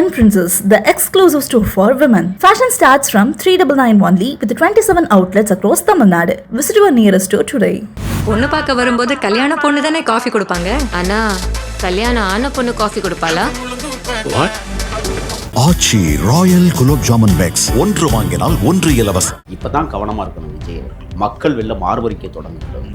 Yen Princess, the exclusive store for women. Fashion starts from 3991 only with 27 outlets across Tamil Nadu. Visit your nearest store today. பொண்ணு பார்க்க வரும்போது கல்யாண பொண்ணு தானே coffee கொடுப்பாங்க ஆனா கல்யாணம் ஆன பொண்ணு காஃபி கொடுப்பாளா ஆச்சி ராயல் குலோப் ஜாமுன் பேக்ஸ் ஒன்று வாங்கினால் ஒன்று இலவசம் இப்பதான் கவனமா இருக்கணும் விஜய். மக்கள் வெள்ள மார்பரிக்க தொடங்குகிறது.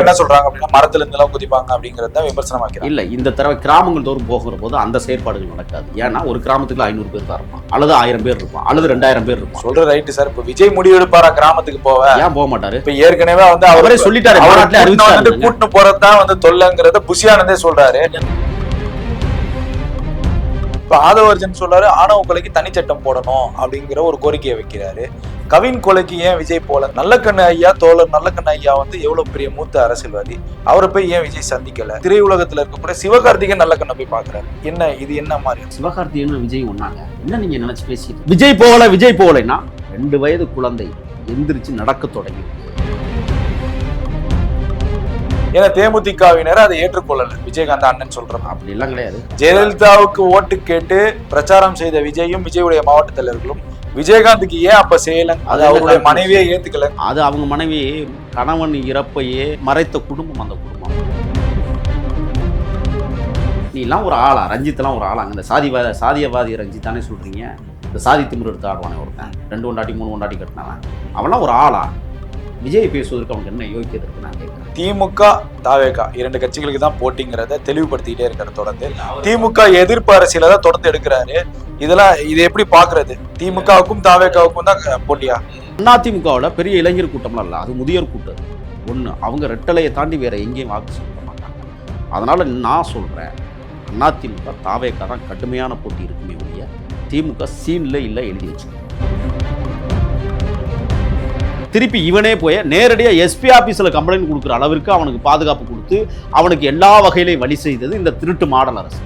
என்ன சொல்றாங்க அப்படின்னா மரத்துல இருந்து எல்லாம் குதிப்பாங்க அப்படிங்கறத தான் விமர்சனம் வைக்கிறாங்க இல்ல இந்த தடவை கிராமங்கள் தோறும் போகிற போது அந்த செயற்பாடுகள் நடக்காது. ஏன்னா ஒரு கிராமத்துக்கு ஐநூறு பேர் தான் இருப்பான். அல்லது ஆயிரம் பேர் இருப்பான். அல்லது ரெண்டாயிரம் பேர் இருப்பான். சொல்ற ரைட்டு சார் இப்ப விஜய் முடிவு எடுப்பாரா கிராமத்துக்கு போவ? ஏன் போக மாட்டாரு? இப்ப ஏற்கனவே வந்து அவர் சொல்லிட்டாரு, அவர். கூட்டிட்டு போறதுதான் வந்து தொல்லைங்கிறத புஷியானந்தே சொல்றாரு. இப்ப ஆதவர்ஜன் சொல்றாரு ஆணவ கொலைக்கு தனிச்சட்டம் போடணும் அப்படிங்கிற ஒரு கோரிக்கையை வைக்கிறாரு. கவின் கொலைக்கு ஏன் விஜய் போல? நல்லக்கண்ணு ஐயா தோழர் நல்லக்கண்ணு ஐயா வந்து எவ்வளவு பெரிய மூத்த அரசியல்வாதி? அவரை போய் ஏன் விஜய் சந்திக்கல? திரையுலகத்துல இருக்கக்கூடிய சிவகார்த்திகேயன் நல்லக்கண்ணை போய் பாக்குறாரு என்ன இது என்ன மாதிரி? சிவகார்த்திகேயன் விஜய் ஒண்ணாங்க. என்ன நீங்க நினைச்சு பேசிட்டு விஜய் போகல விஜய் போகலைன்னா ரெண்டு வயது குழந்தை எந்திரிச்சு நடக்க தொடங்கி. ஏன்னா தேமுதிகவினர் அதை ஏற்றுக்கொள்ளல. விஜயகாந்த் அண்ணன் சொல்றாங்க அப்படி எல்லாம் கிடையாது. ஜெயலலிதாவுக்கு ஓட்டு கேட்டு பிரச்சாரம் செய்த விஜயும் விஜயுடைய மாவட்ட தலைவர்களும் விஜயகாந்துக்கு ஏன் அப்ப செய்யல? அது அவருடைய மனைவியே ஏத்துக்கல. அது அவங்க மனைவி கணவன் இறப்பையே மறைத்த குடும்பம் அந்த குடும்பம். நீ எல்லாம் ஒரு ஆளா? ரஞ்சித்லாம் ஒரு ஆளாங்க இந்த சாதிவாத சாதியவாதி ரஞ்சித் தானே சொல்றீங்க? இந்த சாதி திமிரு எடுத்து ஆடுவானே ஒருத்தன். ரெண்டு கொண்டாட்டி மூணு கொண்டாட்டி கட்டினவன் அவன்லாம் ஒரு ஆளா? விஜய் பேசுவதற்கு அவனுக்கு என்ன யோக்கியது இருக்கு நான் கேட்கிறேன். திமுக தாவேகா இரண்டு கட்சிகளுக்கு தான் போட்டிங்கிறத தெளிவுபடுத்திக்கிட்டே இருக்காரு தொடர்ந்து. திமுக எதிர்ப்பு அரசியல தான் தொடர்ந்து எடுக்கிறாரு. இதெல்லாம் இது எப்படி பாக்குறது திமுகவுக்கும் தாவேகாவுக்கும் தான் போட்டியா? அதிமுகவில் பெரிய இளைஞர் கூட்டம்லாம் இல்லை அது முதியோர் கூட்டம் ஒன்று அவங்க ரெட்டலையை தாண்டி வேற எங்கேயும் வாக்கு செலுத்த மாட்டாங்க. அதனால நான் சொல்றேன் அதிமுக தாவேக்கா தான் கடுமையான போட்டி இருக்குமே ஒழிய திமுக சீன்ல இல்லை எழுதி வச்சு திருப்பி இவனே போய் நேரடியாக எஸ்பி ஆஃபீஸில் கம்ப்ளைண்ட் கொடுக்குற அளவிற்கு அவனுக்கு பாதுகாப்பு கொடுத்து அவனுக்கு எல்லா வகையிலையும் வழி செய்தது இந்த திருட்டு மாடல் அரசு.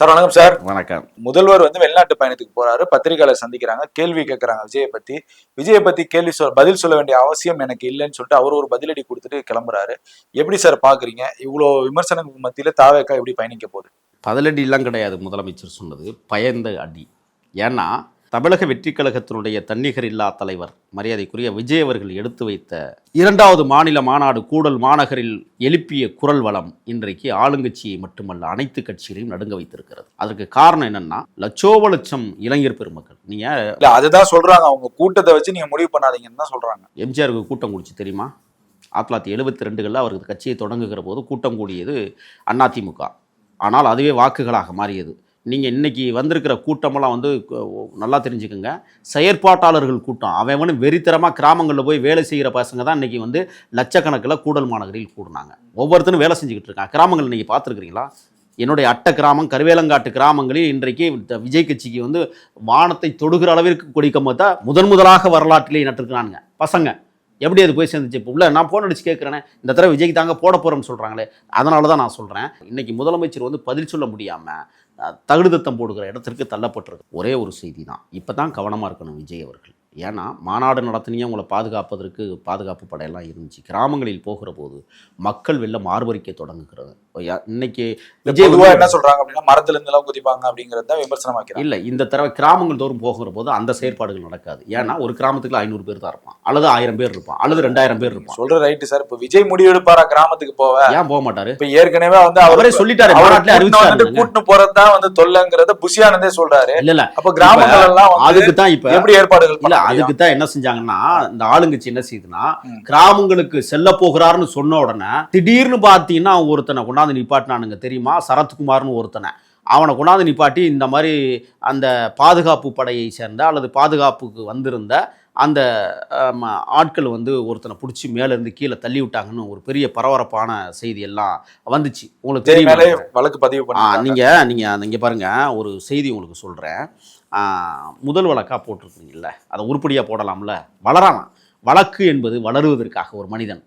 சார் வணக்கம் சார். வணக்கம். முதல்வர் வந்து வெளிநாட்டு பயணத்துக்கு போறாரு. பத்திரிகையாளர் சந்திக்கிறாங்க. கேள்வி கேட்கறாங்க விஜயை பத்தி. விஜயை பத்தி கேள்வி சொல் பதில் சொல்ல வேண்டிய அவசியம் எனக்கு இல்லைன்னு சொல்லிட்டு அவர் ஒரு பதிலடி கொடுத்துட்டு கிளம்புறாரு. எப்படி சார் பாக்குறீங்க? இவ்வளவு விமர்சனங்களுக்கு மத்தியில தாவேக்கா எப்படி பயணிக்க போகுது? பதிலடிலாம் கிடையாது முதலமைச்சர் சொன்னது. பயந்த அடி. ஏன்னா தமிழக வெற்றி கழகத்தினுடைய தன்னிகர் இல்லா தலைவர் மரியாதைக்குரிய விஜய் அவர்கள் எடுத்து வைத்த இரண்டாவது மாநில மாநாடு கூடல் மாநகரில் எழுப்பிய குரல் வளம் இன்றைக்கு ஆளுங்கட்சியை மட்டுமல்ல அனைத்து கட்சிகளையும் நடுங்க வைத்திருக்கிறது. அதற்கு காரணம் என்னன்னா லட்சோப லட்சம் இளைஞர் பெருமக்கள். நீங்க இல்ல அதுதான் சொல்றாங்க. அவங்க கூட்டத்தை வச்சு நீங்க முடிவு பண்ணாதீங்கன்னு தான் சொல்றாங்க. எம்ஜிஆருக்கு கூட்டம் கூடிச்சு தெரியுமா? ஆயிரத்தி தொள்ளாயிரத்தி எழுபத்தி ரெண்டுகளில் அவருக்கு கட்சியை தொடங்குகிற போது கூட்டம் கூடியது அதிமுக ஆனால் அதுவே வாக்குகளாக மாறியது. நீங்கள் இன்றைக்கி வந்திருக்கிற கூட்டமெல்லாம் வந்து நல்லா தெரிஞ்சுக்கோங்க. செயற்பாட்டாளர்கள் கூட்டம். அவன் வெறித்தரமாக கிராமங்களில் போய் வேலை செய்கிற பசங்க தான் இன்றைக்கி வந்து லட்சக்கணக்கில் கூடல் மாநகரில் கூடுனாங்க. ஒவ்வொருத்தரும் வேலை செஞ்சுக்கிட்டு இருக்காங்க. கிராமங்கள் இன்றைக்கி பார்த்துருக்குறீங்களா? என்னுடைய அட்ட கிராமம் கருவேலங்காட்டு கிராமங்களில் இன்றைக்கு விஜய் கட்சிக்கு வந்து வானத்தை தொடுகிற அளவிற்கு கொடிக்கம்பத்தை முதன் முதலாக வரலாற்றிலே நட்டிருக்கிறானுங்க பசங்க. எப்படி அது போய் சேர்ந்துச்சு? இப்போ உள்ள நான் ஃபோன் அடிச்சு கேட்குறேனே இந்த தடவை விஜய்க்கு தாங்க போட போகிறோம்னு சொல்கிறாங்களே அதனால தான் நான் சொல்கிறேன் இன்னைக்கு முதலமைச்சர் வந்து பதில் சொல்ல முடியாமல் தகுடுதத்தம் போடுகிற இடத்திற்கு தள்ளப்பட்டிருக்கு. ஒரே ஒரு செய்தி தான். இப்போ தான் கவனமாக இருக்கணும் விஜய் அவர்கள். ஏன்னா மாநாடு நடத்தினியே உங்களை பாதுகாப்பதற்கு பாதுகாப்பு படையெல்லாம் இருந்துச்சு. கிராமங்களில் போகிற போது மக்கள் வெள்ளம் ஆர்வரிக்க தொடங்குகிறது. இன்னைக்கு விஜய் என்ன சொல்றாங்க அப்படின்னா மரத்துல இருந்து எல்லாம் குதிப்பாங்க அப்படிங்கறத தான் விமர்சனம் வைக்கிறாங்க இல்லை இந்த தடவை கிராமங்கள் தோறும் போகிற போது அந்த செயற்பாடுகள் நடக்காது. ஏன்னா ஒரு கிராமத்துக்கு ஐநூறு பேர் தான் இருப்பான். அல்லது ஆயிரம் பேர் இருப்பான். அல்லது ரெண்டாயிரம் பேர் இருப்பான். சொல்ற ரைட்டு சார் இப்ப விஜய் முடிவு எடுப்பாரா கிராமத்துக்கு போவ? ஏன் போக மாட்டாரு? இப்ப ஏற்கனவே வந்து அவரே சொல்லிட்டாரு. மாநாட்டிலே அறிவிச்சாரு கூட்டிட்டு போறதுதான் வந்து தொல்லைங்கிறத புஷியானந்தே சொல்றாரு. இல்ல இல்ல. அப்ப கிராமங்கள் எல்லாம் அதுக்கு தான் இப்ப எப்படி ஏற்பாடுகள் அதுக்கு தான் என்ன செஞ்சாங்கன்னா இந்த ஆளுங்கட்சி என்ன செய்யுதுன்னா. கிராமங்களுக்கு செல்ல போகிறாருன்னு சொன்ன உடனே திடீர்னு பார்த்தீங்கன்னா அவன் ஒருத்தனை கொண்டாந்து நிப்பாட்டினானுங்க தெரியுமா? சரத்குமார்னு ஒருத்தனை. அவனை கொண்டாந்து நிப்பாட்டி இந்த மாதிரி அந்த பாதுகாப்பு படையை சேர்ந்த அல்லது பாதுகாப்புக்கு வந்திருந்த அந்த ஆட்கள் வந்து ஒருத்தனை பிடிச்சி மேலேருந்து கீழே தள்ளி விட்டாங்கன்னு ஒரு பெரிய பரபரப்பான செய்தி எல்லாம் வந்துச்சு. உங்களுக்கு தெரியும்? வழக்கு பதிவு பண்ணி நீங்கள் நீங்கள் இங்கே பாருங்க ஒரு செய்தி உங்களுக்கு சொல்கிறேன் முதல் வழக்காக போட்டிருக்கீங்கல்ல. அதை உருப்படியாக போடலாம்ல. வளரலாம் வழக்கு என்பது வளருவதற்காக ஒரு மனிதன்.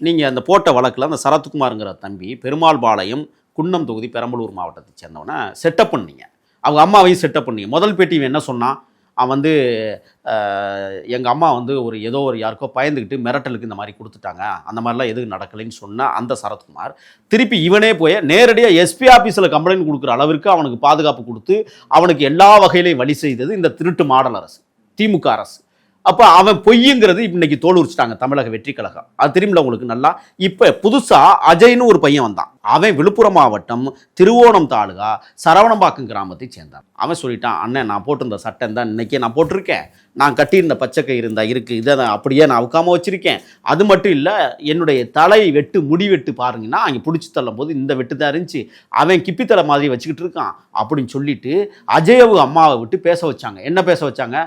நீங்கள் அந்த போட்ட வழக்கில் அந்த சரத்குமாருங்கிற தம்பி பெருமாள் பாளையம் குன்னம் தொகுதி பெரம்பலூர் மாவட்டத்தை சேர்ந்தவனை செட்டப் பண்ணீங்க. அவங்க அம்மாவையும் செட்டப் பண்ணீங்க. முதல் பேட்டி இவன் என்ன சொன்னான்? அவன் வந்து எங்கள் அம்மா வந்து ஒரு ஏதோ ஒரு யாருக்கோ பயந்துக்கிட்டு மிரட்டலுக்கு இந்த மாதிரி கொடுத்துட்டாங்க. அந்த மாதிரிலாம் எதுவும் நடக்கலைன்னு சொன்னால் அந்த சரத்குமார் திருப்பி இவனே போய் நேரடியாக எஸ்பி ஆஃபீஸில் கம்ப்ளைண்ட் கொடுக்குற அளவிற்கு அவனுக்கு பாதுகாப்பு கொடுத்து அவனுக்கு எல்லா வகையிலையும் வழி செய்தது இந்த திருட்டு மாடல் அரசு திமுக அரசு. அப்போ அவன் பொய்யுங்கிறது இன்னைக்கு தோல் உரிச்சிட்டாங்க தமிழக வெற்றி கழகம். அது தெரியுமில உங்களுக்கு நல்லா? இப்போ புதுசாக அஜய்னு ஒரு பையன் வந்தான். அவன் விழுப்புரம் மாவட்டம் திருவோணம் தாலுகா சரவணம்பாக்கம் கிராமத்தை சேர்ந்தான். அவன் சொல்லிட்டான் அண்ணன் நான் போட்டிருந்த சட்டம் தான் இன்னைக்கே நான் போட்டிருக்கேன். நான் கட்டியிருந்த பச்சை இருந்தா இருக்கு. இதை நான் அப்படியே நான் அவுக்காம வச்சிருக்கேன். அது மட்டும் இல்லை என்னுடைய தலை வெட்டு முடி வெட்டு பாருங்கன்னா அங்கே பிடிச்சி தள்ளும் போது இந்த வெட்டு தான் இருந்துச்சு. அவன் கிப்பித்தலை மாதிரி வச்சுக்கிட்டு இருக்கான். அப்படின்னு சொல்லிட்டு அஜயவு அம்மாவை விட்டு பேச வச்சாங்க. என்ன பேச வச்சாங்க?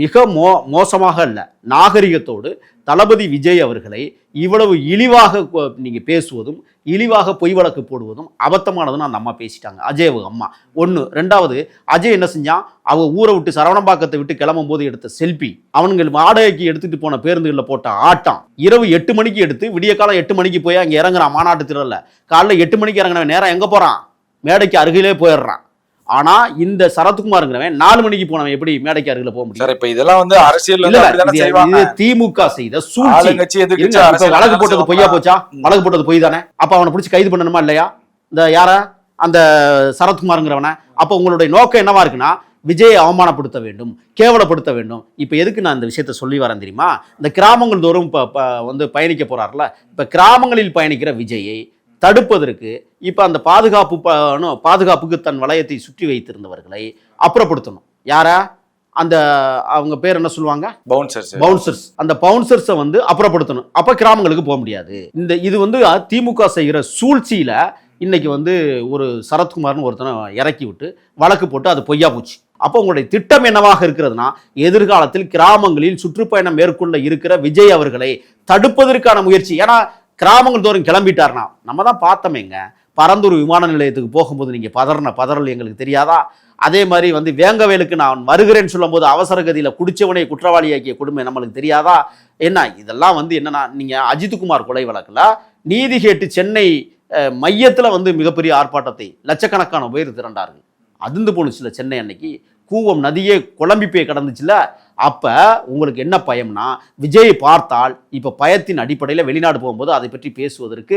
மிக மோ மோசமாக அல்ல. நாகரிகத்தோடு தளபதி விஜய் அவர்களை இவ்வளவு இழிவாக நீங்கள் பேசுவதும் இழிவாக பொய் வழக்கு போடுவதும் அபத்தமானதுன்னு அந்த அம்மா பேசிட்டாங்க. அஜய் அம்மா. ஒன்று ரெண்டாவது அஜய் என்ன செஞ்சான்? அவ ஊரை விட்டு சரவணம்பாக்கத்தை விட்டு கிளம்பும் போது எடுத்த செல்ஃபி அவனுங்க வாடகைக்கு எடுத்துகிட்டு போன பேருந்துகளில் போட்ட ஆட்டம். இரவு எட்டு மணிக்கு எடுத்து விடிய காலம் எட்டு மணிக்கு போய் அங்கே இறங்குறான் மாநாட்டு திடல்ல. காலைல எட்டு மணிக்கு இறங்கினவன் நேரம் எங்கே போகிறான் மேடைக்கு அருகிலே போயிடுறான். ஆனா இந்த சரத்குமாருங்கிறவன் நாலு மணிக்கு போனவன் எப்படி மேடைக்கு அருகில போக முடியும்? இப்ப இதெல்லாம் வந்து அரசியல் திமுக செய்த சூழ்ச்சி. வழக்கு போட்டது பொய்யா. போச்சா. வழக்கு போட்டது பொய் தானே? அப்ப அவனை பிடிச்சி கைது பண்ணணுமா இல்லையா? இந்த யார? அந்த சரத்குமாருங்கிறவன. அப்ப உங்களுடைய நோக்கம் என்னவா இருக்குன்னா விஜயை அவமானப்படுத்த வேண்டும் கேவலப்படுத்த வேண்டும். இப்போ எதுக்கு நான் இந்த விஷயத்த சொல்லி வரேன் தெரியுமா? இந்த கிராமங்கள் தோறும் இப்போ வந்து பயணிக்க போறாருல. இப்போ கிராமங்களில் பயணிக்கிற விஜயை தடுப்பதற்கு இப்போ அந்த பாதுகாப்பு பாதுகாப்புக்கு தன் வளையத்தை சுற்றி வைத்திருந்தவர்களை அப்புறப்படுத்தணும். யாரா? அந்த அவங்க பேர் என்ன சொல்லுவாங்க? பவுன்சர் சார் பவுன்சர்ஸ் அந்த பவுன்சர்ஸை வந்து அப்புறப்படுத்தணும். அப்ப கிராமங்களுக்கு போக முடியாது. இந்த இது வந்து திமுக செய்கிற சூழ்ச்சியில இன்னைக்கு வந்து ஒரு சரத்குமார்னு ஒருத்தனை இறக்கி விட்டு வழக்கு போட்டு அது பொய்யா போச்சு. அப்போ உங்களுடைய திட்டம் என்னவாக இருக்கிறதுனா எதிர்காலத்தில் கிராமங்களில் சுற்றுப்பயணம் மேற்கொள்ள இருக்கிற விஜய் அவர்களை தடுப்பதற்கான முயற்சி. ஏன்னா கிராமங்கள் தோறும் கிளம்பிட்டார்னா நம்ம தான் பார்த்தோமேங்க. பரந்தூர் விமான நிலையத்துக்கு போகும்போது நீங்கள் பதறின பதறல் எங்களுக்கு தெரியாதா? அதே மாதிரி வந்து வேங்கவேலுக்கு நான் வருகிறேன்னு சொல்லும்போது அவசர கதியில் குடிச்சவனை குற்றவாளியாக்கிய கொடுமை நம்மளுக்கு தெரியாதா? என்ன இதெல்லாம் வந்து என்னன்னா நீங்கள் அஜித்குமார் கொலை வழக்கில் நீதி கேட்டு சென்னை மையத்தில் வந்து மிகப்பெரிய ஆர்ப்பாட்டத்தை லட்சக்கணக்கான பேர் திரண்டார்கள். அதிர்ந்து போணுச்சுல சென்னை அன்னைக்கு கூவம் நதியே குழம்பி போய் கிடந்துச்சுல உங்களுக்கு என்ன பயம்னா விஜய் பார்த்தால் இப்போ பயத்தின் அடிப்படையில் வெளிநாடு போகும்போது அதை பற்றி பேசுவதற்கு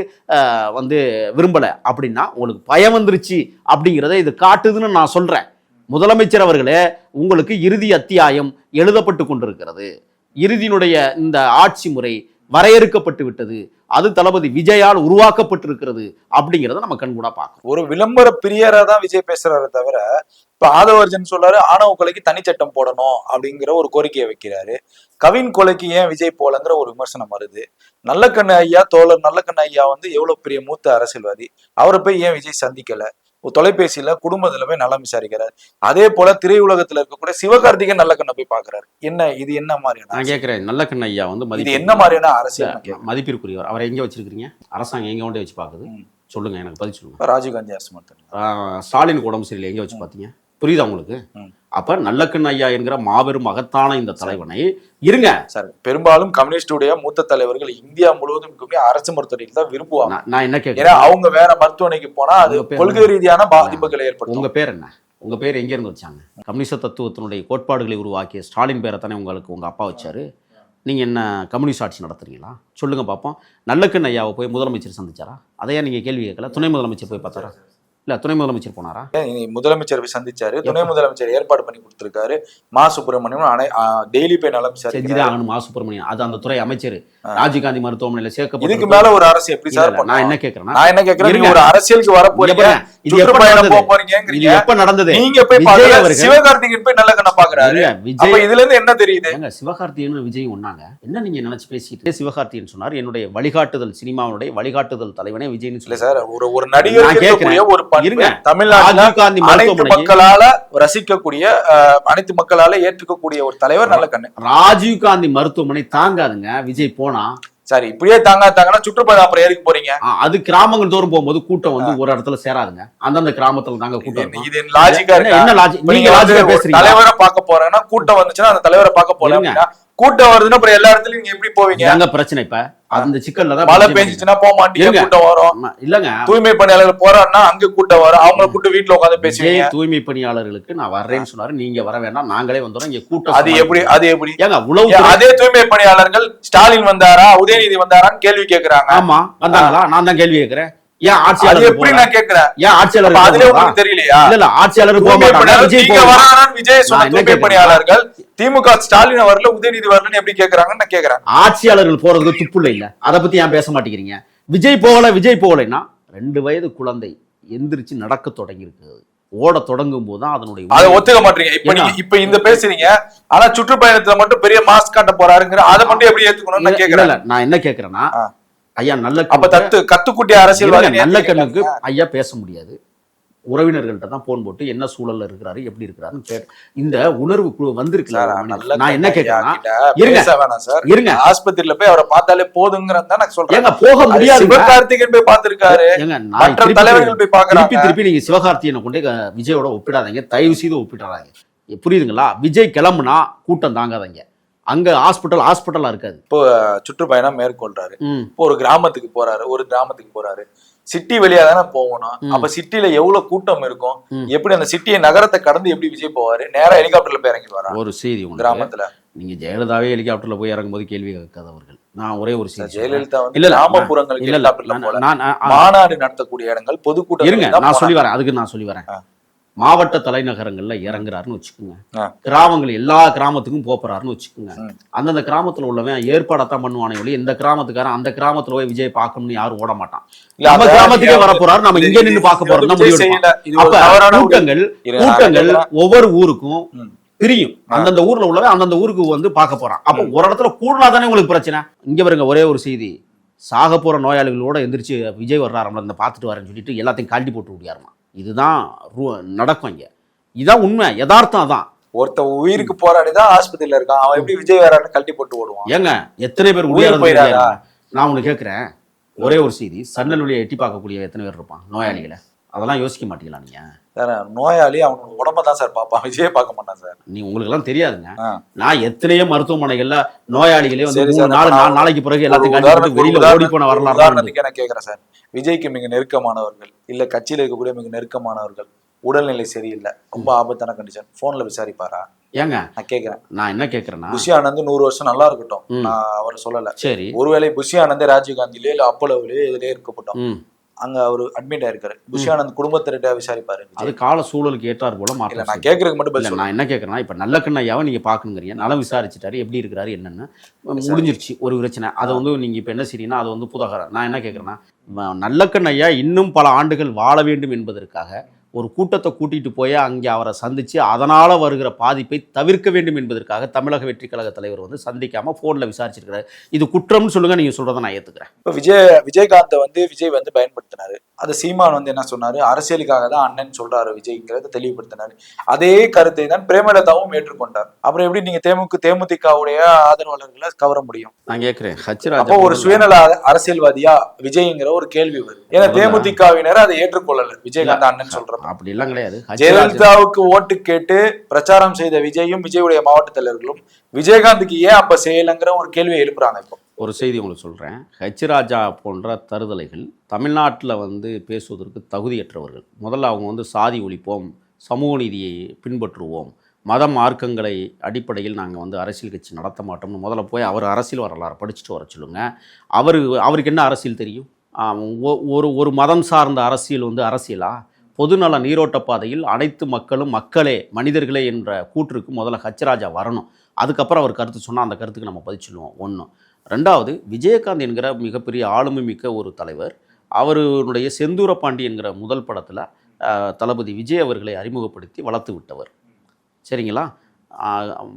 வந்து விரும்பல. அப்படின்னா உங்களுக்கு பயம் வந்துருச்சு அப்படிங்கிறத இது காட்டுதுன்னு நான் சொல்கிறேன் முதலமைச்சர் அவர்களே உங்களுக்கு இறுதி அத்தியாயம் எழுதப்பட்டு கொண்டிருக்கிறது. இறுதியினுடைய இந்த ஆட்சி முறை வரையறுக்கப்பட்டு விட்டது. அது தளபதி விஜயால் உருவாக்கப்பட்டிருக்கிறது அப்படிங்கிறத நம்ம கண்கூடா பார்க்கணும். ஒரு விளம்பர பிரியரா தான் விஜய் பேசுறாரு தவிர இப்ப ஆதவர்ஜன் சொல்றாரு ஆணவ கொலைக்கு தனிச்சட்டம் போடணும் அப்படிங்கிற ஒரு கோரிக்கையை வைக்கிறாரு. கவின் கொலைக்கு ஏன் விஜய் போலங்கிற ஒரு விமர்சனம் வருது. நல்லக்கண்ணு ஐயா தோழர் நல்லக்கண்ணு ஐயா வந்து எவ்வளவு பெரிய மூத்த அரசியல்வாதி. அவரை போய் ஏன் விஜய் சந்திக்கல? ஒரு தொலைபேசியில குடும்பத்துல போய் நலம் விசாரிக்கிறார். அதே போல திரையுலகத்துல இருக்கக்கூடிய சிவகார்த்திகேயன் நல்லக்கண்ணை போய் பாக்குறாரு என்ன இது என்ன நான் மாதிரியான கேட்கிறேன் நல்ல ஐயா வந்து இது மதிப்பு என்ன மாதிரியான அரசியல்? நான். மதிப்பிற்குரியவர். அவரை எங்க வச்சிருக்கீங்க அரசாங்கம் எங்க கொண்டே வச்சு பாக்குது. சொல்லுங்க எனக்கு பதில் சொல்லுங்க. ராஜீவ்காந்தி அரசு ஆஹ் ஸ்டாலினுக்கு உடம்பு சரியில்லை. எங்க வச்சு பார்த்தீங்க? புரியுதா உங்களுக்கு. அப்ப நல்லக்கண்ண ஐயா என்கிற மாபெரும் மகத்தான இந்த தலைவனை இருங்க. சார். பெரும்பாலும் கம்யூனிஸ்டுடைய மூத்த தலைவர்கள் இந்தியா முழுவதும் அரசு மருத்துவமனையில் தான் விரும்புவாங்க. நான் என்ன கேட்கிறேன் அவங்க வேற மருத்துவமனைக்கு போனா அது கொள்கை ரீதியான பாதிப்புகளை ஏற்படுத்தும். உங்க பேர் என்ன? உங்க பேர் எங்க இருந்து வச்சாங்க? கம்யூனிச தத்துவத்தினுடைய கோட்பாடுகளை உருவாக்கிய ஸ்டாலின் பேரை தானே உங்களுக்கு உங்க அப்பா வச்சாரு. நீங்க என்ன கம்யூனிஸ்ட் ஆட்சி நடத்துறீங்களா? சொல்லுங்க பார்ப்போம் நல்லக்கண்ண ஐயாவை போய் முதலமைச்சர் சந்திச்சாரா? அதையா நீங்க கேள்வி கேட்கல? துணை முதலமைச்சர் போய் பார்த்தாரா? இல்ல துணை முதலமைச்சர் போனாரா? முதலமைச்சர் போய் சந்திச்சாரு. துணை முதலமைச்சர் ஏற்பாடு பண்ணி கொடுத்திருக்காரு. மா சுப்பிரமணியம் டெய்லி போய் நலம் செஞ்சுதான் ஆகணும். மா சுப்பிரமணியன் அது அந்த துறை அமைச்சர். ராஜீவ்காந்தி மருத்துவமனையில இதுக்கு சேர்க்கப்பட்ட மேல ஒரு அரசு எப்படி சார்? நான் என்ன கேட்கறேன்னா நான் என்ன கேக்குறேன். ஒரு அரசியலுக்கு வர போறீங்க. பாருங்க, இது எப்ப நடந்தது? போறீங்கிறீங்க எப்ப நடந்தது? நீங்க போய் அவர்கள் சிவகார்த்திகேயன் போய் நல்லக்கண்ண பாக்குறாரு. இருங்க, அப்ப விஜய் இதுல இருந்து என்ன தெரியுது? ஏங்க சிவகார்த்தியன் விஜய் ஒண்ணாங்க. என்ன நீங்க நினைச்சு பேசிட்டு சிவகார்த்தியன் சொன்னார் என்னுடைய வழிகாட்டுதல் சினிமாவுடைய வழிகாட்டுதல் தலைவனே விஜய்னு சொல்லி சார் ஒரு ஒரு நடிகர். ஒரு ராஜீவ்காந்தி அனைத்து மக்களால ரசிக்கக்கூடிய அனைத்து மக்களால ஏற்றுக்கக்கூடிய ஒரு தலைவர் நல்ல கண்ணு. ராஜீவ்காந்தி மருத்துவமனை தாங்காதுங்க. விஜய் போனா சரி இப்படியே தாங்காத்தாங்கன்னா சுற்றுப்பயணம் அப்புறம் எதுக்கு போறீங்க? அது கிராமங்கள் தோறும் போகும்போது கூட்டம் வந்து ஒரு இடத்துல சேராதுங்க. அந்தந்த கிராமத்துல தாங்க கூட்டம். இது லாஜிக்கா என்ன- லாஜிக் நீங்க லாஜிக்கா பேசுறீங்க தலைவரை பார்க்க போறேன்னா கூட்டம் வந்துச்சுன்னா அந்த தலைவரை பார்க்க போறேன் கூட்டம் வருதுன்னா அப்புறம் எல்லா இடத்துலயும் நீங்க எப்படி போவீங்க? இதாங்க பிரச்சனை இப்ப. அந்த சிக்கல்ல தான் மழை பெஞ்சிச்சுன்னா போக மாட்டீங்க. கூட்டம் வரும். இல்லங்க. தூய்மை பணியாளர்கள் போறான்னா அங்க கூட்டம் வரும். அவங்கள கூட்டு வீட்டுல உட்காந்து பேசுவீங்க. தூய்மை பணியாளர்களுக்கு நான் வர்றேன்னு சொன்னாரு. நீங்க வர வேண்டாம் நாங்களே வந்துறோம். இங்க கூட்டம் அது எப்படி அது எப்படி? ஏங்க ஏன் அதே தூய்மை பணியாளர்கள் ஸ்டாலின் வந்தாரா உதயநிதி வந்தாரான்னு கேள்வி கேக்குறாங்க. ஆமா வந்தாங்களா? நான் தான் கேள்வி கேட்கிறேன் ஏன் ஆட்சியாளர் எப்படி போகல? நான் கேக்குறேன் ஏன் ஆட்சியாளர் அப்ப அதுல போகல? உங்களுக்கு தெரியலையா இல்ல இல்ல ஆட்சியாளர் போக தூய்மை மாட்டாங்க பணியாளர் விஜய் சொன்ன தூய்மை? பணியாளர்கள் திமுக ஸ்டாலின் வரல உதயநிதி வரலன்னு எப்படி கேக்குறாங்கன்னு நான் கேக்குறேன் ஆட்சியாளர்கள் போறதுக்கு துப்புல இல்ல அத பத்தி ஏன் பேச மாட்டேங்கிறீங்க விஜய் போகல விஜய் போகலைன்னா ரெண்டு வயது குழந்தை எந்திரிச்சு நடக்க தொடங்கி இருக்குது ஓட தொடங்கும் போது தான் அதனுடைய அதை. ஒத்துக்க மாட்டீங்க இப்ப? நீங்க இப்ப இந்த பேசுறீங்க ஆனா சுற்றுப்பயணத்துல மட்டும் பெரிய மாஸ்க் காட்ட போறாருங்கிற அதை மட்டும் எப்படி ஏத்துக்கணும்னு கேக்குறேன் நான் என்ன கேக்குறேன்னா. ஐயா நல்ல அப்ப தத்து கத்துக்குட்டி இருங்க, நல்ல கண்ணுக்கு ஐயா பேச முடியாது. உறவினர்கள்ட்ட தான் போன் போட்டு என்ன சூழல்ல இருக்கிறாரு எப்படி இருக்கிறாருன்னு கேட்டு இந்த உணர்வு குழு மனிதன். நான் என்ன கேட்கறேன்னா கிட்ட இருங்க. சார். இருங்க. ஆஸ்பத்திரியில போய் அவரை பார்த்தாலே போதுங்கிறது நான் சொல்றேன். போக முடியாது சிவகார்த்திகேயன் போய் பார்த்திருக்காரு. மற்ற தலைவர்கள் போய் பார்க்கறாங்க. திருப்பி திருப்பி நீங்க சிவகார்த்தியனை கொண்டு விஜயோட ஒப்பிடாதீங்க தயவு செய்து ஒப்பிடாதீங்க. புரியுதுங்களா? விஜய் கிளம்புனா கூட்டம் தாங்காதீங்க. அங்க ஹாஸ்பிட்டல் ஹாஸ்பிட்டலா இருக்காது. சுற்றுப்பயணம் மேற்கொள்றாரு. இப்போ ஒரு கிராமத்துக்கு போறாரு ஒரு கிராமத்துக்கு போறாரு. சிட்டி வழியா தானே போகணும். அப்ப சிட்டில எவ்வளவு கூட்டம் இருக்கும். எப்படி அந்த சிட்டியை நகரத்தை கடந்து எப்படி விஜய் போவாரு? நேரா ஹெலிகாப்டர்ல போய் இறங்கி வரா ஒரு செய்தி கிராமத்துல. நீங்க ஜெயலலிதாவே ஹெலிகாப்டர்ல போய் இறங்கும்போது கேள்வி கேட்காதவர்கள் நான் ஒரே ஒரு செய்தி. ஜெயலலிதா வந்து கிராமப்புறங்களுக்கு மாநாடு நடத்தக்கூடிய இடங்கள் இருங்க பொதுக்கூட்டம் நான் சொல்லி வரேன். அதுக்கு நான் சொல்லி வரேன். மாவட்ட தலைநகரங்கள்ல இறங்குறாருன்னு வச்சுக்கோங்க. கிராமங்கள் எல்லா கிராமத்துக்கும் போறாருன்னு வச்சுக்கோங்க. அந்தந்த கிராமத்துல உள்ளவன் ஏற்பாடத்தான் பண்ணுவானே ஒழிய இந்த கிராமத்துக்காரன் அந்த கிராமத்துல போய் விஜய் பார்க்கணும்னு யாரும் ஓட மாட்டான். நம்ம கிராமத்துக்கே வர போறாரு நம்ம இங்க நின்னு பார்க்க போறோம் தான் முடிவு எடுப்பான். அப்ப கூட்டங்கள் கூட்டங்கள் ஒவ்வொரு ஊருக்கும். பிரியும். அந்தந்த ஊர்ல உள்ளவன் அந்தந்த ஊருக்கு வந்து பார்க்க போறான். அப்ப ஒரு இடத்துல கூடுனா தானே உங்களுக்கு பிரச்சனை? இங்க பாருங்க ஒரே ஒரு செய்தி. சாக போற நோயாளிகளோட எந்திரிச்சு விஜய் வர்றாருல இந்த பார்த்துட்டு வரேன்னு சொல்லிட்டு எல்லாத்தையும் கழட்டி போட்டு விடியாருமா? இதுதான் நடக்கும் இங்க. இதான் உண்மை யதார்த்தம் அதான். ஒருத்த உயிருக்கு போராடிதான் ஆஸ்பத்திரியில இருக்கான். அவன் எப்படி விஜய் வேறான்னு கழட்டி போட்டு ஓடுவான். ஏங்க எத்தனை பேர் உயிர்? நான் உனக்கு கேட்குறேன் ஒரே ஒரு செய்தி சன்னல் வழியை எட்டி பார்க்கக்கூடிய எத்தனை பேர் இருப்பான் நோயாளிகளை. அதெல்லாம் யோசிக்க மாட்டீங்களா நீங்க? சார் நோயாளி அவனோட உடம்ப தான் சார் பார்ப்பான். விஜய் பார்க்க மாட்டான் சார். நீ உங்களுக்கு எல்லாம் தெரியாதுங்க. நான் எத்தனையோ மருத்துவமனைகள்ல நோயாளிகளே வந்து நாலு நாலு நாளைக்கு பிறகு போட்டு வெளியில ஓடி போன உதாரணத்துக்கு நான் கேக்குறேன் சார். விஜய்க்கு மிக நெருக்கமானவர்கள் இல்ல கட்சியில இருக்கக்கூடிய மிக நெருக்கமானவர்கள் உடல்நிலை சரியில்லை. ரொம்ப ஆபத்தான கண்டிஷன் போன்ல விசாரிப்பாரா? ஏங்க? நான் கேக்குறேன். நான் என்ன கேட்கறேன்னா புஷி ஆனந்த் நூறு வருஷம் நல்லா இருக்கட்டும். நான் அவர் சொல்லல. சரி. ஒருவேளை புஷி ஆனந்தே ராஜீவ் காந்திலே இல்ல அப்போலோவிலே இதுலயே இருக்கப்பட்டோம். அங்க அவர் அட்மிட் ஆயிருக்காரு. புஷி ஆனந்த் குடும்பத்திட்ட விசாரிப்பாரு அது. கால சூழலுக்கு ஏற்றார் போல மாற்றம் நான் கேக்குறதுக்கு மட்டும் பதில். நான் என்ன கேட்கறேன்னா இப்ப நல்ல கண்ணையாவை நீங்க பாக்கணுங்கிறீங்க நலம் விசாரிச்சுட்டாரு. எப்படி இருக்கிறாரு என்னன்னு. முடிஞ்சிருச்சு ஒரு பிரச்சனை. அதை வந்து நீங்க இப்ப என்ன செய்றீங்கன்னா அது வந்து புதகரம் நான் என்ன கேட்கறேன்னா நல்ல கண்ணையா இன்னும் பல ஆண்டுகள் வாழ வேண்டும் என்பதற்காக ஒரு கூட்டத்தை கூட்டிட்டு போய் அங்கே அவரை சந்திச்சு அதனால வருகிற பாதிப்பை தவிர்க்க வேண்டும் என்பதற்காக தமிழக வெற்றி கழக தலைவர் வந்து சந்திக்காம போன்ல விசாரிச்சிருக்கிறாரு. இது குற்றம்னு சொல்லுங்க நீங்க சொல்றதை நான் ஏத்துக்கிறேன். இப்ப விஜய் விஜயகாந்தை வந்து விஜய் வந்து பயன்படுத்தினாரு. அது சீமான் வந்து என்ன சொன்னாரு? அரசியலுக்காக தான் அண்ணன் சொல்றாரு விஜய்ங்கிறத தெளிவுபடுத்தினாரு. அதே கருத்தை தான் பிரேமலதாவும் ஏற்றுக்கொண்டார். அப்புறம் எப்படி நீங்க தேமுக தேமுதிகவுடைய ஆதரவாளர்களை கவர முடியும்? நான் கேட்கிறேன் அப்போ ஹச்ராஜா ஒரு சுயநல அர- அரசியல்வாதியா விஜய்ங்கிற ஒரு கேள்வி வருது. ஏன்னா. தேமுதிகவினர் அதை ஏற்றுக்கொள்ளல. விஜயகாந்த் அண்ணன் சொல்ற அப்படி எல்லாம் கிடையாது ஜெயலலிதாவுக்கு ஓட்டு கேட்டு பிரச்சாரம் செய்த விஜயும் விஜயுடைய மாவட்ட தலைவர்களும் விஜயகாந்துக்கு ஏன் அப்ப செய்யலைங்கிற ஒரு கேள்வியை எழுப்புறாங்க இப்போ? ஒரு செய்தி உங்களுக்கு சொல்கிறேன் ஹெச் ராஜா போன்ற தருதலைகள் தமிழ்நாட்டில் வந்து பேசுவதற்கு தகுதியற்றவர்கள். முதல்ல அவங்க வந்து சாதி ஒழிப்போம் சமூக நீதியை பின்பற்றுவோம் மத மார்க்கங்களை அடிப்படையில் நாங்கள் வந்து அரசியல் கட்சி நடத்த மாட்டோம்னு முதல்ல போய் அவர் அரசியல் வரலாறு படிச்சுட்டு வர சொல்லுங்க. அவர் அவருக்கு என்ன அரசியல் தெரியும்? ஒரு ஒரு மதம் சார்ந்த அரசியல் வந்து அரசியலா? பொதுநல நீரோட்ட பாதையில் அனைத்து மக்களும் மக்களே மனிதர்களே என்ற கூற்றுக்கு முதல்ல ஹச்ராஜா வரணும். அதுக்கப்புறம் அவர் கருத்து சொன்னால் அந்த கருத்துக்கு நம்ம பதில் சொல்லுவோம். ஒன்று ரெண்டாவது விஜயகாந்த் என்கிற மிகப்பெரிய ஆளுமை மிக்க ஒரு தலைவர். அவருடைய செந்தூரபாண்டி என்கிற முதல் படத்தில் தளபதி விஜய் அவர்களை அறிமுகப்படுத்தி வளர்த்து விட்டவர். சரிங்களா?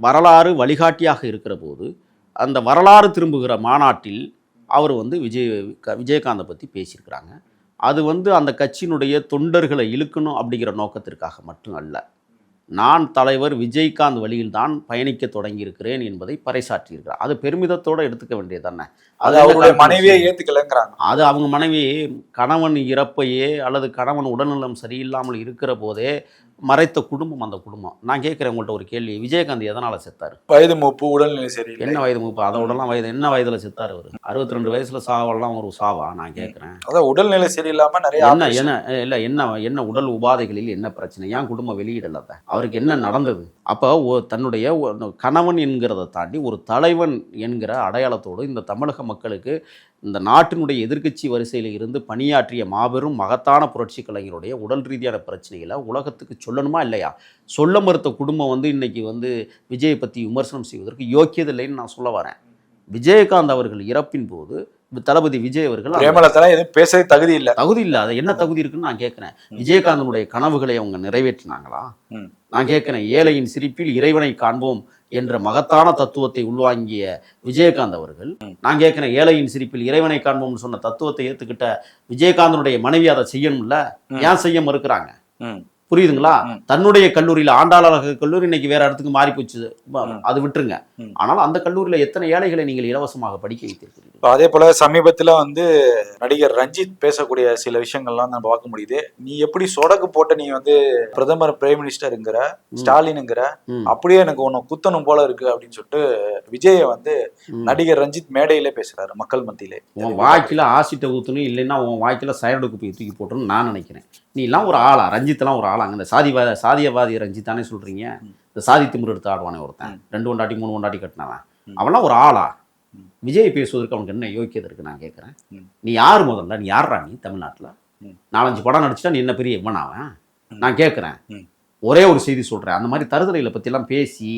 வரலாறு வழிகாட்டியாக இருக்கிற போது அந்த வரலாறு திரும்புகிற மாநாட்டில் அவர் வந்து விஜய் க- விஜயகாந்தை பற்றி பேசியிருக்கிறாங்க. அது வந்து அந்த கட்சியினுடைய தொண்டர்களை இழுக்கணும் அப்படிங்கிற நோக்கத்திற்காக மட்டும் அல்ல நான் தலைவர் விஜயகாந்த் வழியில் தான் பயணிக்க தொடங்கியிருக்கிறேன் என்பதை பறைசாற்றியிருக்கிறார். அது பெருமிதத்தோடு எடுத்துக்க வேண்டியது தானே அது அவருடைய? மனைவியே ஏத்துக்கலங்கிறாங்க. அது அவங்க மனைவி கணவன் இறப்பையே அல்லது கணவன் உடல்நலம் சரியில்லாமல் இருக்கிற போதே மறைத்த குடும்பம் அந்த குடும்பம். நான் கேட்குறேன் உங்கள்கிட்ட ஒரு கேள்வி விஜயகாந்த் எதனால் செத்தார்? வயது மூப்பு உடல்நிலை சரியில்லை. என்ன வயது முப்பது அதோடலாம் வயது என்ன வயதில் செத்தார் அவர்? அறுபத்தி ரெண்டு வயசுல சாவெல்லாம் ஒரு சாவா? நான் கேட்குறேன். அதான் உடல்நிலை சரியில்லாம நிறைய என்ன. என்ன இல்லை என்ன என்ன உடல் உபாதைகளில் என்ன பிரச்சனை? ஏன் குடும்பம் வெளியிடல அதை? அவருக்கு என்ன நடந்தது? அப்போ தன்னுடைய கணவன் என்கிறதை தாண்டி ஒரு தலைவன் என்கிற அடையாளத்தோடு இந்த தமிழக மக்களுக்கு இந்த நாட்டினுடைய எதிர்க்கட்சி வரிசையில் இருந்து பணியாற்றிய மாபெரும் மகத்தான புரட்சி கலைஞருடைய உடல் ரீதியான பிரச்சனைகளை உலகத்துக்கு சொல்லணுமா இல்லையா? சொல்ல மறுத்த குடும்பம் வந்து இன்னைக்கு வந்து விஜயை பற்றி விமர்சனம் செய்வதற்கு யோக்கியதில்லைன்னு நான் சொல்ல வரேன். விஜயகாந்த் அவர்கள் இறப்பின் போது தளபதி விஜய் அவர்கள் பிரேமலதா எதுவும் பேசவே தகுதி இல்ல. தகுதி இல்லாத என்ன தகுதி இருக்குன்னு நான் கேட்குறேன். விஜயகாந்தனுடைய கனவுகளை அவங்க நிறைவேற்றினாங்களா. நான் கேட்குறேன். ஏழையின் சிரிப்பில் இறைவனை காண்போம். என்ற மகத்தான தத்துவத்தை உள்வாங்கிய விஜயகாந்த் அவர்கள் நான் கேட்குறேன் ஏழையின் சிரிப்பில் இறைவனை காண்போம்னு சொன்ன தத்துவத்தை ஏற்றுக்கிட்ட விஜயகாந்தனுடைய மனைவி அதை செய்யணும்ல? ஏன் செய்ய மறுக்கிறாங்க. புரியுதுங்களா. தன்னுடைய கல்லூரியில் ஆண்டாளர் கல்லூரி இன்னைக்கு வேற இடத்துக்கு மாறி போச்சு. அது விட்டுருங்க. ஆனால் அந்த கல்லூரியில் எத்தனை ஏழைகளை நீங்கள் இலவசமாக படிக்க வைத்திருக்கிறீர்கள் அதே போல சமீபத்துல வந்து நடிகர் ரஞ்சித் பேசக்கூடிய சில விஷயங்கள்லாம் நம்ம பார்க்க முடியுது நீ எப்படி சொடக்கு போட்ட நீ வந்து பிரதமர் பிரைம் மினிஸ்டருங்கிற ஸ்டாலினுங்கிற. அப்படியே எனக்கு உன்னை குத்தணும் போல இருக்கு அப்படின்னு சொல்லிட்டு விஜய வந்து. நடிகர் ரஞ்சித் மேடையிலே பேசுறாரு மக்கள் மத்தியிலே உன் வாய்க்கில் ஆசிட்டை ஊற்றணும் இல்லைன்னா உன் வாய்க்கில் சைடு குப்பையை தூக்கி போட்டுன்னு நான் நினைக்கிறேன் நீ எல்லாம் ஒரு ஆளா? ரஞ்சித்லாம் ஒரு ஆளாங்க இந்த சாதிவாத சாதியவாதி ரஞ்சித் தானே சொல்கிறீங்க இந்த சாதி திமிரு எடுத்து ஆடுவானே ஒருத்தன். ரெண்டு ஒண்டாட்டி மூணு ஒண்டாட்டி கட்டினவன். அவன்லாம் ஒரு ஆளா? விஜய் பேசுவதற்கு அவனுக்கு என்ன யோக்கியதை இருக்கு நான் கேட்குறேன். நீ யார் முதல்ல? நீ யார்ரா நீ தமிழ்நாட்டில். நாலஞ்சு படம் நடிச்சிட்டா நீ என்ன பெரிய இவனாவன் நான் கேட்குறேன். ஒரே ஒரு செய்தி சொல்கிறேன் அந்த மாதிரி தருதலைகளை பற்றிலாம் பேசி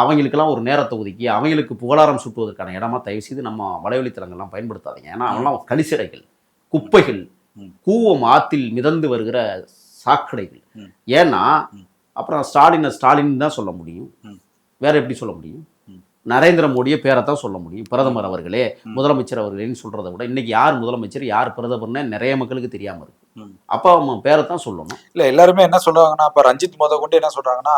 அவங்களுக்கெல்லாம் ஒரு நேரத்தை ஒதுக்கி அவங்களுக்கு புகழாரம் சுட்டுவதற்கான இடமா தயவு செய்து நம்ம வலைவழித்தளங்கள்லாம் பயன்படுத்தாதீங்க. ஏன்னா அவங்களாம் கழிசடைகள் குப்பைகள். கூவம் ஆத்தில் மிதந்து வருகிற சாக்கடைகள். ஏன்னா. அப்புறம் ஸ்டாலினை ஸ்டாலின் தான் சொல்ல முடியும். வேற எப்படி சொல்ல முடியும். நரேந்திர மோடியை பேரை தான் சொல்ல முடியும் பிரதமர் அவர்களே முதலமைச்சர் அவர்களேன்னு சொல்றதை விட இன்னைக்கு யார் முதலமைச்சர் யார் பிரதமர்னு நிறைய மக்களுக்கு தெரியாம இருக்கு ம். அப்போ அவன் பேரை தான் சொல்லணும். இல்ல எல்லாருமே என்ன சொல்றாங்கன்னா இப்ப ரஞ்சித் முத கொண்டு என்ன சொல்றாங்கன்னா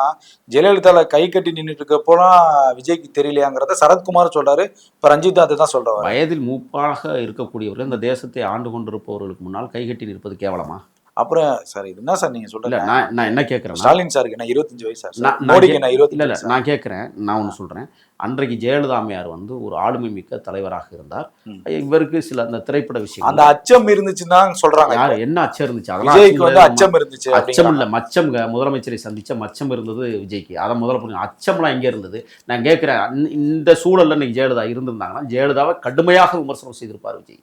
ஜெயலலிதால கை கட்டி நின்றுட்டு இருக்கப்போலாம் விஜய்க்கு தெரியலையாங்கிறத சரத்குமார் சொல்றாரு. இப்ப ரஞ்சித் அதுதான் சொல்றவர். வயதில் மூப்பாக இருக்கக்கூடியவர்கள் இந்த தேசத்தை ஆண்டு கொண்டிருப்பவர்களுக்கு முன்னால் கைகட்டி நிற்பது கேவலமா? அப்புறம் சார் இது என்ன சார் நீங்க சொல்றீங்க? நான் நான் என்ன கேட்குறேன் ஸ்டாலின் சாருக்கு என்ன இருபத்தஞ்சு வயசு சார்? மோடிக்கு என்ன இல்ல இருபத்தஞ்சு இல்ல? நான் கேட்குறேன் நான் ஒன்று சொல்றேன். அன்றைக்கு ஜெயலலிதா அம்மையார் வந்து ஒரு ஆளுமை மிக்க தலைவராக இருந்தார். இவருக்கு சில அந்த திரைப்பட அந்த விஷயம் அச்சம் இருந்துச்சுன்னு தான் சொல்றாங்க யார்? என்ன அச்சம் இருந்துச்சு? அதெல்லாம் அச்சம் இருந்துச்சு அச்சம். இல்ல மச்சம் முதலமைச்சரை சந்திச்ச மச்சம் இருந்தது விஜய்க்கு. அதை முதல்ல புரியும் அச்சம்லாம் எங்க இருந்தது? நான் கேட்கிறேன் இந்த சூழல்ல இன்னைக்கு ஜெயலலிதா இருந்திருந்தாங்கன்னா ஜெயலலிதாவை கடுமையாக விமர்சனம் செய்திருப்பார் விஜய்.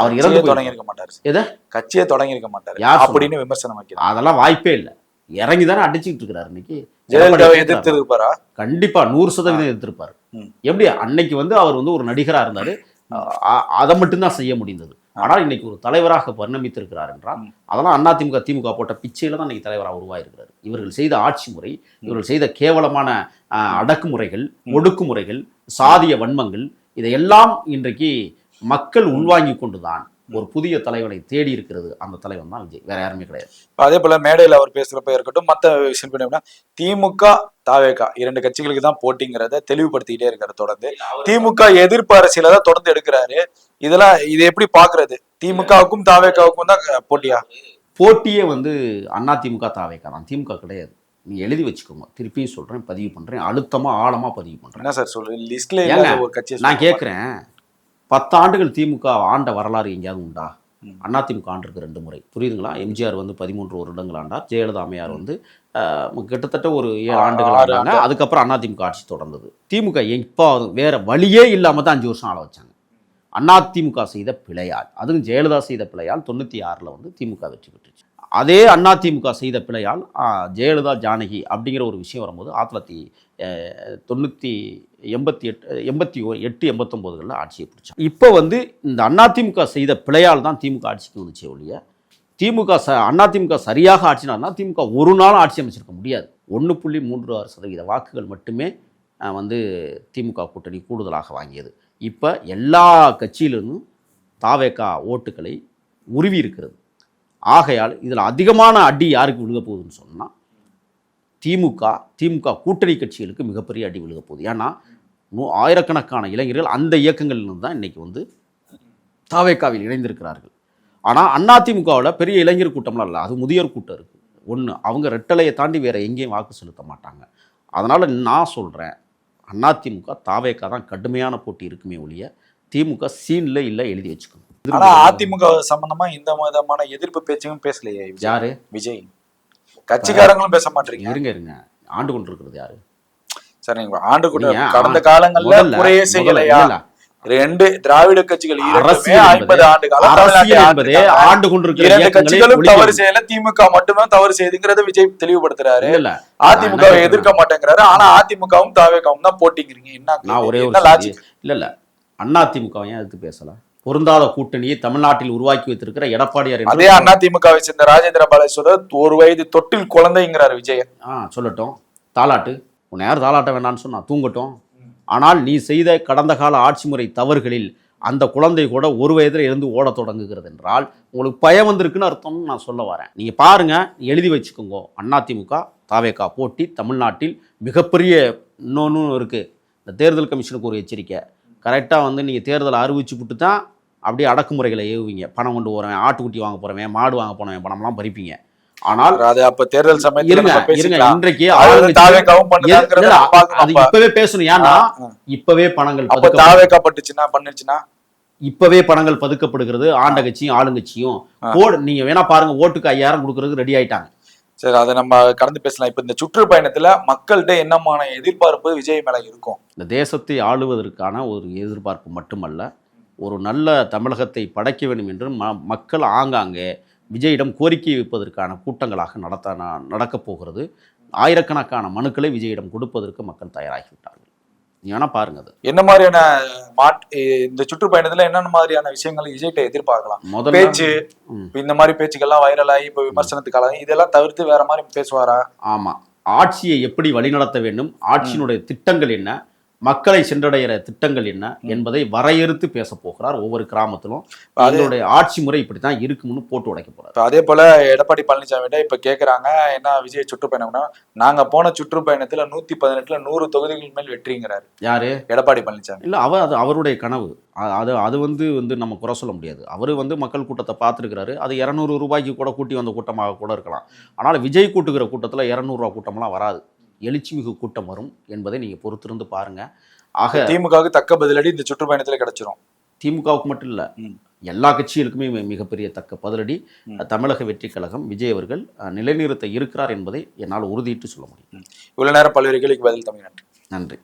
அவர் இறந்து தொடங்கி போயிருப்பார். இருக்க மாட்டாரு எதை? கட்சியே தொடங்கி இருக்க மாட்டாரு. யார்? அப்படின்னு விமர்சனம் வைக்கிறாங்க அதெல்லாம் வாய்ப்பே இல்லை. இறங்கி தானே அடிச்சுக்கிட்டு இருக்கிறாரு இன்னைக்கு. ஜெயலலிதாவை எடப்பாடி எதிர்த்து இருப்பாரா? கண்டிப்பா நூறு சதவீதம் எதிர்த்திருப்பார். எப்படி? அன்னைக்கு வந்து அவர் வந்து ஒரு நடிகரா இருந்தாரு. அதை மட்டும்தான் செய்ய முடிந்தது. ஆனால் இன்னைக்கு ஒரு தலைவராக பரிணமித்திருக்கிறார் என்றால். அதெல்லாம் அதிமுக திமுக போட்ட பிச்சையில தான் இன்னைக்கு தலைவராக உருவாயிருக்கிறார். இவர்கள் செய்த ஆட்சி முறை இவர்கள் செய்த கேவலமான அடக்குமுறைகள் ஒடுக்குமுறைகள் சாதிய வன்மங்கள் இதையெல்லாம் இன்றைக்கு மக்கள் உள்வாங்கி கொண்டுதான் ஒரு புதிய தலைவனை தேடி இருக்கிறது அந்த தலைவன் தான் விஜய். வேற யாருமே கிடையாது. அதே போல மேடையில அவர் பேசுறப்ப இருக்கட்டும் மத்த விஷயம் பண்ணா திமுக தாவேகா இரண்டு கட்சிகளுக்கு தான் போட்டிங்கிறத தெளிவுபடுத்திக்கிட்டே இருக்காரு தொடர்ந்து. திமுக எதிர்ப்பு அரசியல தான் தொடர்ந்து எடுக்கிறாரு. இதெல்லாம் இதை எப்படி பாக்குறது? திமுகவுக்கும் தாவேகாவுக்கும் தான் போட்டியா? போட்டியே வந்து அதிமுக தாவேக்கா தான். திமுக கிடையாது. நீ எழுதி வச்சுக்கோங்க. திருப்பியும் சொல்றேன் பதிவு பண்றேன். அழுத்தமா ஆழமா பதிவு பண்றேன். என்ன சார் சொல்றீங்க? லிஸ்ட்ல ஒரு கட்சியை நான். கேட்குறேன் பத்தாண்டுகள் திமுக ஆண்ட வரலாறு எங்கேயாவது உண்டா. அதிமுக ஆண்டிருக்கு ரெண்டு முறை. புரியுதுங்களா? எம்ஜிஆர் வந்து பதிமூன்று வருடங்கள் ஆண்டார். ஜெயலலிதா அம்மையார் வந்து கிட்டத்தட்ட ஒரு ஏழு ஆண்டுகள் ஆண்டாங்க. அதுக்கப்புறம் அதிமுக ஆட்சி தொடர்ந்தது. திமுக இப்போ வேற வழியே இல்லாம தான் அஞ்சு வருஷம் ஆள வச்சாங்க. அதிமுக செய்த பிழையால் அதுவும் ஜெயலலிதா செய்த பிழையால் தொண்ணூற்றி ஆறில் வந்து திமுக வெற்றி பெற்றுச்சு. அதே அதிமுக செய்த பிழையால் ஜெயலலிதா ஜானகி அப்படிங்கிற ஒரு விஷயம் வரும்போது ஆயிரத்தி தொண்ணூற்றி எண்பத்தி எட்டு எண்பத்தி ஓ எட்டு எண்பத்தொம்போதுகளில் ஆட்சியை பிடிச்சோம் இப்போ வந்து இந்த அதிமுக செய்த பிழையால் தான் திமுக ஆட்சிக்கு வந்துச்சே ஒழிய திமுக ச அதிமுக சரியாக ஆட்சினா திமுக ஒரு நாளும் ஆட்சி அமைச்சிருக்க முடியாது. ஒன்று புள்ளி மூன்று ஆறு சதவீத வாக்குகள் மட்டுமே வந்து திமுக கூட்டணி கூடுதலாக வாங்கியது. இப்போ எல்லா கட்சியிலிருந்தும் தாவேக்கா ஓட்டுகளை உருவி இருக்கிறது. ஆகையால் இதில் அதிகமான அடி யாருக்கு விழுக போகுதுன்னு சொன்னால் திமுக திமுக கூட்டணி கட்சிகளுக்கு மிகப்பெரிய அடி விழுக போகுது. ஏன்னா நூ- ஆயிரக்கணக்கான இளைஞர்கள் அந்த இயக்கங்களிலிருந்து தான் இன்னைக்கு வந்து தாவேக்காவில் இணைந்திருக்கிறார்கள். ஆனால் அதிமுகவில் பெரிய இளைஞர் கூட்டம்லாம் இல்லை. அது முதியோர் கூட்டம் இருக்குது ஒன்று அவங்க ரெட்டலையை தாண்டி வேற எங்கேயும் வாக்கு செலுத்த மாட்டாங்க. அதனால் நான் சொல்கிறேன் அதிமுக தாவேக்கா தான் கடுமையான போட்டி இருக்குமே ஒழிய திமுக சீனில் இல்லை எழுதி வச்சுக்கணும். ஆனா அதிமுக சம்பந்தமா இந்த விதமான எதிர்ப்பு பேச்சும் பேசலையே. யாரு? விஜய். கட்சிக்காரங்களும் பேச மாட்டீங்க இருங்க இருங்க. ஆண்டு கொண்டிருக்கிறது யாரு? சார் நீங்க ஆண்டு நீங்க கடந்த காலங்கள்ல முதல்ல செய்யலையா. ரெண்டு திராவிட கட்சிகள் ஐம்பது ஆண்டு காலம். ஆண்டு கொண்டிருக்கிற கட்சிகளும். தவறு செய்யல. திமுக மட்டுமே தவறு செய்யுதுங்கிறத விஜய் தெளிவுபடுத்துறாரு. அதிமுக எதிர்க்க மாட்டேங்கிறாரு. ஆனா அதிமுகவும் தாவேகவும் தான் போட்டிங்கிறீங்க. என்ன ஒரே இல்ல இல்ல. அதிமுக ஏன் எதிர்த்து பேசல? பொருந்தாத கூட்டணியை தமிழ்நாட்டில் உருவாக்கி வைத்திருக்கிற எடப்பாடியார் அதே அதிமுகவை சேர்ந்த ராஜேந்திர பாலேஸ்வரர் ஒரு வயது தொட்டில் குழந்தைங்கிறாரு விஜய் ஆ சொல்லட்டும். தாலாட்டு. உன்னை யார் தாலாட்ட வேண்டாம்னு சொன்னா தூங்கட்டும். ஆனால் நீ செய்த கடந்த கால ஆட்சி முறை தவறுகளில் அந்த குழந்தை கூட ஒரு வயதில் இருந்து ஓடத் தொடங்குகிறது என்றால் உங்களுக்கு பயம் வந்திருக்குன்னு அர்த்தம்னு நான் சொல்ல வரேன். நீங்கள் பாருங்க எழுதி வச்சுக்கோங்க. அதிமுக தாவேகா போட்டி தமிழ்நாட்டில் மிகப்பெரிய இன்னொன்று இருக்குது இந்த தேர்தல் கமிஷனுக்கு ஒரு எச்சரிக்கை. கரெக்டாக வந்து நீங்கள் தேர்தலை அறிவிச்சு விட்டு தான் அப்படியே அடக்குமுறைகளை ஏவுவீங்க. பணம் கொண்டு போகிறவன் ஆட்டுக்குட்டி வாங்க போகிறவன் மாடு வாங்க போனவன் பணம்லாம் பறிப்பீங்க. ஆனால் அது அப்ப தேர்தல். இப்பவே பேசணும். ஏன்னா. இப்பவே பணங்கள் தாவேக்கா பட்டுச்சுன்னா பண்ணுச்சுன்னா இப்பவே பணங்கள் பதுக்கப்படுகிறது ஆண்ட கட்சியும் ஆளுங்கட்சியும் போடு நீங்க வேணா பாருங்க ஓட்டுக்கு ஐயாயிரம் கொடுக்கறதுக்கு ரெடி ஆயிட்டாங்க. சரி அதை நம்ம கடந்து பேசலாம். இப்ப இந்த சுற்றுப்பயணத்துல மக்கள்கிட்ட என்னமான எதிர்பார்ப்பு விஜய் மேல இருக்கும்? இந்த தேசத்தை ஆளுவதற்கான ஒரு எதிர்பார்ப்பு மட்டுமல்ல ஒரு நல்ல தமிழகத்தை படைக்க வேண்டும் என்று ம மக்கள் ஆங்காங்கே விஜயிடம் கோரிக்கை வைப்பதற்கான கூட்டங்களாக நடத்த நடக்கப் போகிறது. ஆயிரக்கணக்கான மனுக்களை விஜயிடம் கொடுப்பதற்கு மக்கள் தயாராகிவிட்டார்கள். வேணா பாருங்க அது. என்ன மாதிரியான மாட் இந்த சுற்றுப்பயணத்துல என்னென்ன மாதிரியான விஷயங்களை விஜய்கிட்ட எதிர்பார்க்கலாம்? முதல்ல பேச்சு இந்த மாதிரி பேச்சுக்கெல்லாம் வைரலாகி இப்ப விமர்சனத்துக்கு ஆளாகி இதெல்லாம் தவிர்த்து வேற மாதிரி பேசுவாரா? ஆமாம் ஆட்சியை எப்படி வழிநடத்த வேண்டும்? ஆட்சியினுடைய திட்டங்கள் என்ன? மக்களை சென்றடைகிற திட்டங்கள் என்ன என்பதை வரையறுத்து பேச போகிறார் ஒவ்வொரு கிராமத்திலும். அது- அதனுடைய ஆட்சி முறை இப்படி தான் இருக்கும்னு போட்டு உடைக்க போறார். அதே போல எடப்பாடி பழனிசாமிகிட்ட இப்ப கேக்குறாங்க என்ன விஜய் சுற்றுப்பயணம்னா நாங்க போன சுற்றுப்பயணத்துல நூத்தி பதினெட்டுல நூறு தொகுதிகள் மேல் வெற்றிங்கிறாரு. யாரு? எடப்பாடி பழனிசாமி. இல்லை அவர் அது அவருடைய கனவு. அது அது வந்து வந்து நம்ம குறை சொல்ல முடியாது. அவர் வந்து மக்கள் கூட்டத்தை பார்த்துருக்கிறாரு. அது இரநூறு ரூபாய்க்கு கூட கூட்டி வந்த கூட்டமாக கூட இருக்கலாம். ஆனால் விஜய் கூட்டுகிற கூட்டத்தில் இரநூறுவா கூட்டம்லாம் வராது. எழுச்சி மிகு கூட்டம் வரும் என்பதை நீங்கள் பொறுத்திருந்து பாருங்க. ஆக திமுகவுக்கு தக்க பதிலடி இந்த சுற்றுப்பயணத்துல கிடைச்சிரும். திமுகவுக்கு மட்டும் இல்லை. எல்லா கட்சிகளுக்குமே மிகப்பெரிய தக்க பதிலடி. தமிழக வெற்றி கழகம் விஜய் அவர்கள் நிலைநிறுத்த இருக்கிறார் என்பதை என்னால் உறுதியிட்டு சொல்ல முடியும். இவ்வளவு நேரம் பல்வேறு கேள்விக்கு பதில் தமிழ் நன்றி.